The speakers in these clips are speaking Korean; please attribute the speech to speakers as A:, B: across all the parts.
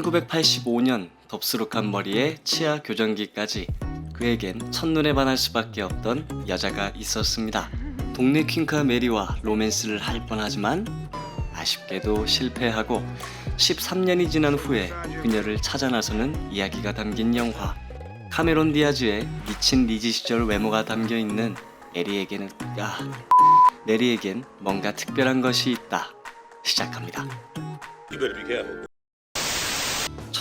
A: 1985년 덥수룩한 머리에 치아 교정기까지 그에겐 첫눈에 반할 수밖에 없던 여자가 있었습니다. 동네 퀸카 메리와 로맨스를 할 뻔하지만 아쉽게도 실패하고 13년이 지난 후에 그녀를 찾아 나서는 이야기가 담긴 영화 카메론 디아즈의 미친 리지 시절 외모가 담겨 있는 메리에게는 아 메리에겐 뭔가 특별한 것이 있다 시작합니다.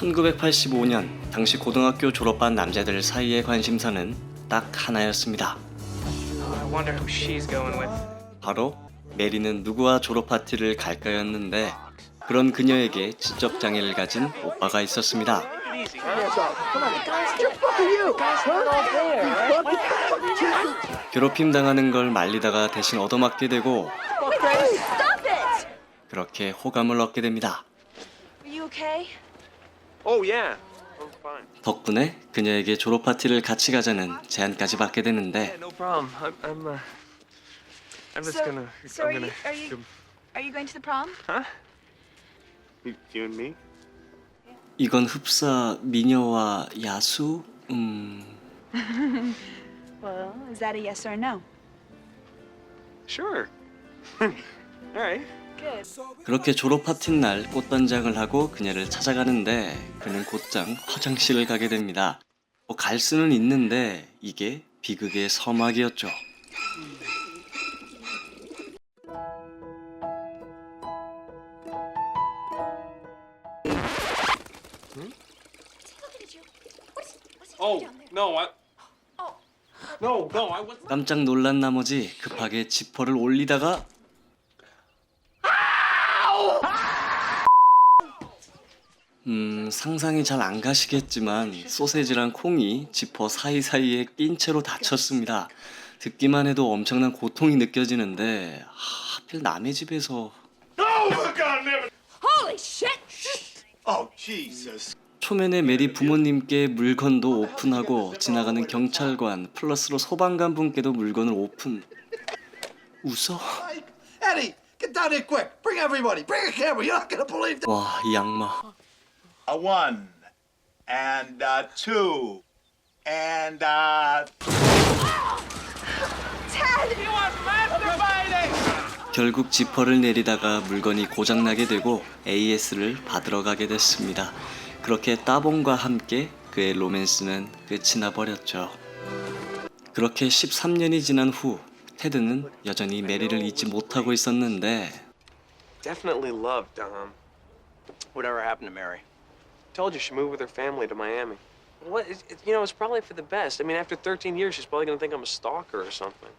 A: 1985년 당시 고등학교 졸업한 남자들 사이의 관심사는 딱 하나였습니다.
B: I wonder who she's going with.
A: 바로 메리는 누구와 졸업 파티를 갈까였는데 그런 그녀에게 지적 장애를 가진 오빠가 있었습니다. 괴롭힘 당하는 걸 말리다가 대신 얻어맞게 되고 그렇게 호감을 얻게 됩니다.
C: You?
B: Oh yeah, I'm fine.
A: 덕분에 그녀에게 졸업 파티를 같이 가자는 제안까지 받게 되는데
B: Yeah, no problem. I'm, I'm, uh, I'm just
C: so,
B: gonna,
C: so
B: I'm
C: are you,
B: gonna.
C: are you are you going to the prom?
B: Huh? You, you and me?
A: 이건 흡사 미녀와 야수? 음...
C: Well, is that a yes or a no?
B: Sure. All right.
A: 그렇게 졸업 파티 날 꽃단장을 하고 그녀를 찾아가는데 그는 곧장 화장실을 가게 됩니다. 뭐 갈 수는 있는데 이게 비극의 서막이었죠.
B: Oh.
A: 깜짝 놀란 나머지 급하게 지퍼를 올리다가 음 상상이 잘 안 가시겠지만 소세지랑 콩이 지퍼 사이사이에 낀 채로 다쳤습니다. 듣기만 해도 엄청난 고통이 느껴지는데 하, 하필 남의 집에서
C: Holy shit!
D: Oh, Jesus.
A: 초면에 메리 부모님께 물건도 오픈하고 지나가는 경찰관 플러스로 소방관 분께도 물건을 오픈 웃어. 와이 양마
D: A one, and uh, two, and uh,
A: 결국 지퍼를 내리다가 물건이 고장나게 되고 AS를 받으러 가게 됐습니다. 그렇게 따봉과 함께 그의 로맨스는 끝이 나버렸죠. 그렇게 13년이 지난 후 테드는 여전히 메리를 잊지 못하고 있었는데
B: Definitely loved Dom.
E: Whatever happened to Mary?
B: Told you she moved with her family to Miami. What? It, it, you know, it's probably for the best. I mean, after 13 years, she's probably gonna think I'm a stalker or something.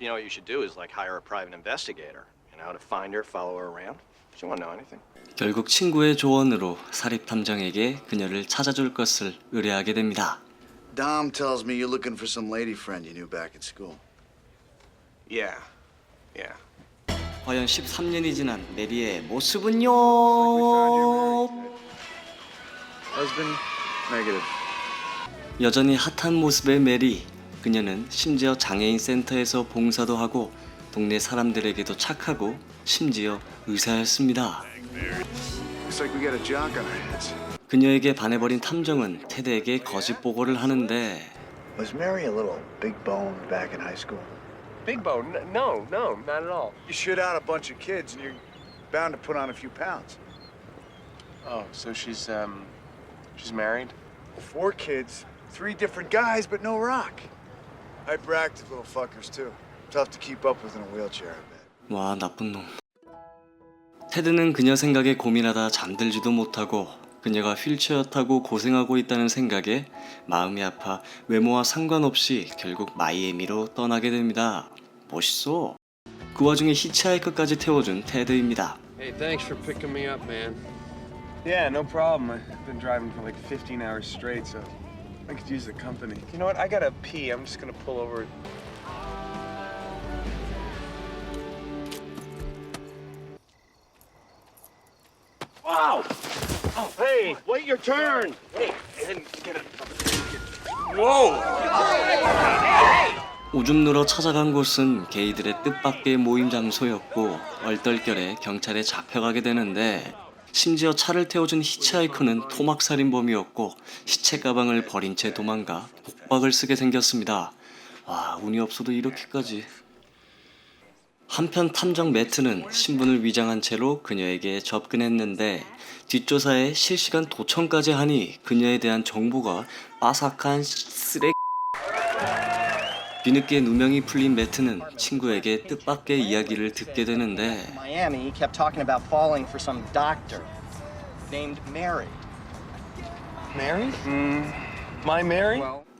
E: You know what you should do is like hire a private investigator, you know, to find her, follow her around. She won't know anything.
A: 결국 친구의 조언으로 사립 탐정에게 그녀를 찾아줄 것을 의뢰하게 됩니다.
F: Dom tells me you're looking for some lady friend you knew back at school.
B: Yeah, yeah.
A: 과연 13년이 지난 메리의 모습은요?
F: Husband? Negative.
A: 여전히 핫한 모습의 메리. 그녀는 심지어 장애인 센터에서 봉사도 하고 동네 사람들에게도 착하고 심지어 의사였습니다.
F: Looks like we got a jock on our hands.
A: 그녀에게 반해버린 탐정은 테드에게 거짓 보고를 하는데
F: Was Mary a little big bone back in high school?
B: Big Bo, n- no, no, not at all.
F: You shit out a bunch of kids and you're bound to put on a few pounds.
B: Oh, so she's um, she's married.
F: Four kids, three different guys, but no rock. Hyperactive little fuckers, too. Tough to keep up with in a wheelchair, I bet.
A: 와 나쁜 놈. 테드는 그녀 생각에 고민하다 잠들지도 못하고 그녀가 휠체어 타고 고생하고 있다는 생각에 마음이 아파 외모와 상관없이 결국 마이애미로 떠나게 됩니다. 멋있어. 그 와중에 히치하이커까지 태워준 테드입니다.
B: Hey, thanks for picking me up, man. Yeah, no problem. I've been driving for like 15 hours straight, so I could use the company. You know what? I gotta pee. I'm just gonna pull over.
D: wow! Oh, hey, wait your turn.
B: Hey, and get it.
D: Whoa!
A: 오줌 누러 찾아간 곳은 게이들의 뜻밖의 모임 장소였고 얼떨결에 경찰에 잡혀가게 되는데 심지어 차를 태워준 히치하이커는 토막살인범이었고 시체 가방을 버린 채 도망가 독박을 쓰게 생겼습니다. 와 운이 없어도 이렇게까지. 한편 탐정 매트는 신분을 위장한 채로 그녀에게 접근했는데 뒷조사에 실시간 도청까지 하니 그녀에 대한 정보가 빠삭한 쓰레. 뒤늦게 누명이 풀린 매트는 친구에게 뜻밖의 이야기를 듣게 되는데?
B: Mm?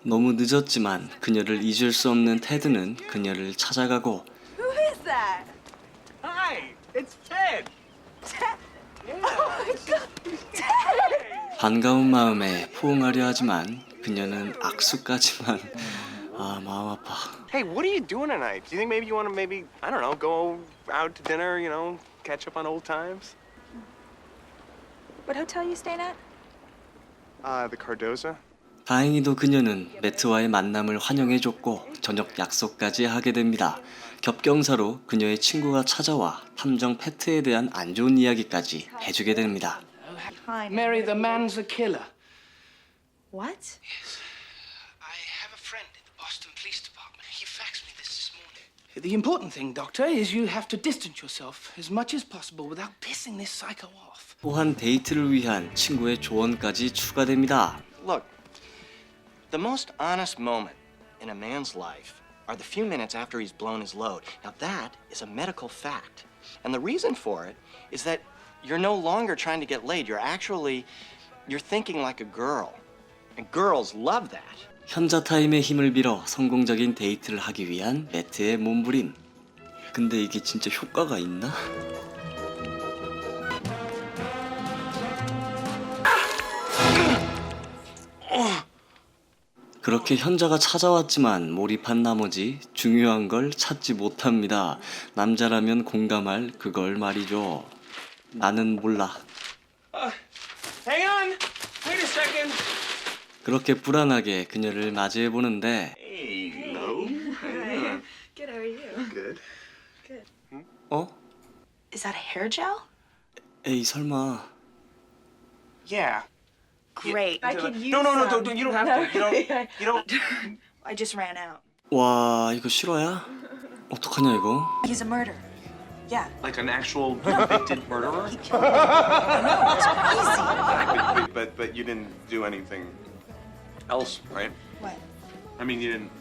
A: 너무 늦었지만 그녀를 잊을 수 없는 테드는 그녀를 찾아가고. 반가운 마음에 포옹하려 하지만 그녀는 악수까지만 아 마음 아파
B: Hey, what are you doing tonight? Do you think maybe you want to maybe I don't know go out to dinner? You know, catch up on old times?
C: What hotel you staying at?
B: Uh, the Cardoza.
A: 다행히도 그녀는 매트와의 만남을 환영해줬고 저녁 약속까지 하게 됩니다 겹경사로 그녀의 친구가 찾아와 탐정 패트에 대한 안 좋은 이야기까지 해주게 됩니다.
G: Mary, the man's a killer.
C: What?
G: I Boston Police Department. He faxed me this this morning. The important thing, Doctor, is you have to distance yourself as much as possible without pissing this psycho off.
A: 또한 데이트를 위한 친구의 조언까지 추가됩니다
E: Look, the most honest moment in a man's life are the few minutes after he's blown his load. Now, that is a medical fact. And the reason for it is that you're no longer trying to get laid. You're actually, you're thinking like a girl. And girls love that.
A: 현자 타임의 힘을 빌어 성공적인 데이트를 하기 위한 매트의 몸부림. 근데 이게 진짜 효과가 있나? 그렇게 현자가 찾아왔지만 몰입한 나머지 중요한 걸 찾지 못합니다. 남자라면 공감할 그걸 말이죠. 나는 몰라.
B: Hang on. Wait a second.
A: 그렇게 불안하게 그녀를 맞이해 보는데
C: Good, how are you?
B: Good.
A: 어?
C: Is that a hair gel?
A: 에이 설마
B: Yeah.
C: Great. I could use
B: No, no, no,
C: some.
B: don't, don't, you don't have to. You don't. You don't.
C: I just ran out.
A: 와 이거 실화야? 어떡하냐 이거?
C: He's a murderer. Yeah.
B: Like an actual convicted murderer? but, but but you didn't do anything else, right?
C: What?
B: I mean, you didn't.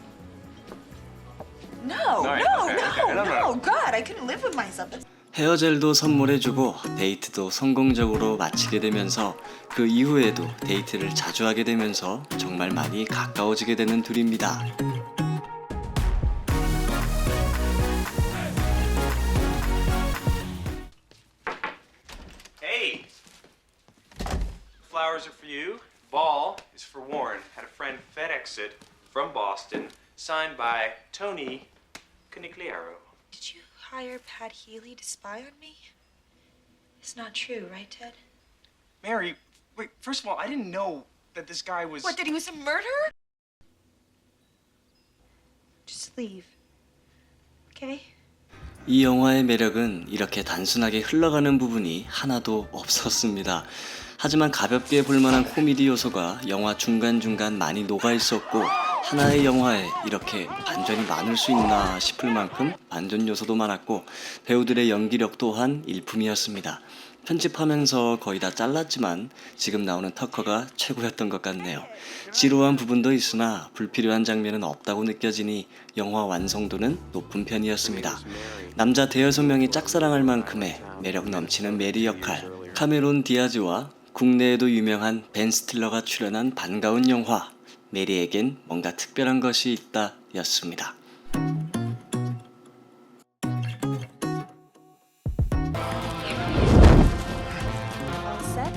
C: No,
B: All right,
C: no,
B: okay,
C: no,
B: okay. No, no,
C: no. God, I couldn't live with myself. That's
A: 헤어젤도 선물해주고 데이트도 성공적으로 마치게 되면서 그 이후에도 데이트를 자주 하게 되면서 정말 많이 가까워지게 되는 둘입니다.
B: Hey! Flowers are for you. Ball for Warren. Had a friend FedEx it from Boston, signed by Tony Canigliaro.
C: Did you hire Pat Healy to spy on me? It's not true, right, Ted?
H: Mary, wait, first of all, I didn't know that this guy was.
C: What, that he was a murderer? Just leave. Okay?
A: 이 영화의 매력은 이렇게 단순하게 흘러가는 부분이 하나도 없었습니다. 하지만 가볍게 볼만한 코미디 요소가 영화 중간중간 많이 녹아 있었고 하나의 영화에 이렇게 반전이 많을 수 있나 싶을 만큼 반전 요소도 많았고 배우들의 연기력 또한 일품이었습니다. 편집하면서 거의 다 잘랐지만 지금 나오는 터커가 최고였던 것 같네요. 지루한 부분도 있으나 불필요한 장면은 없다고 느껴지니 영화 완성도는 높은 편이었습니다. 남자 대여섯 명이 짝사랑할 만큼의 매력 넘치는 메리 역할, 카메론 디아즈와 국내에도 유명한 벤 스틸러가 출연한 반가운 영화, 메리에겐 뭔가 특별한 것이 있다 였습니다.
C: All set?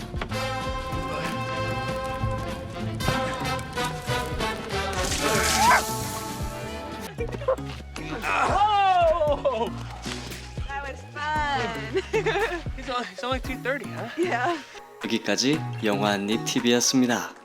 C: That was fun.
B: It's only, it's only 2.30, huh?
C: yeah.
A: 여기까지 영화 한입 TV였습니다.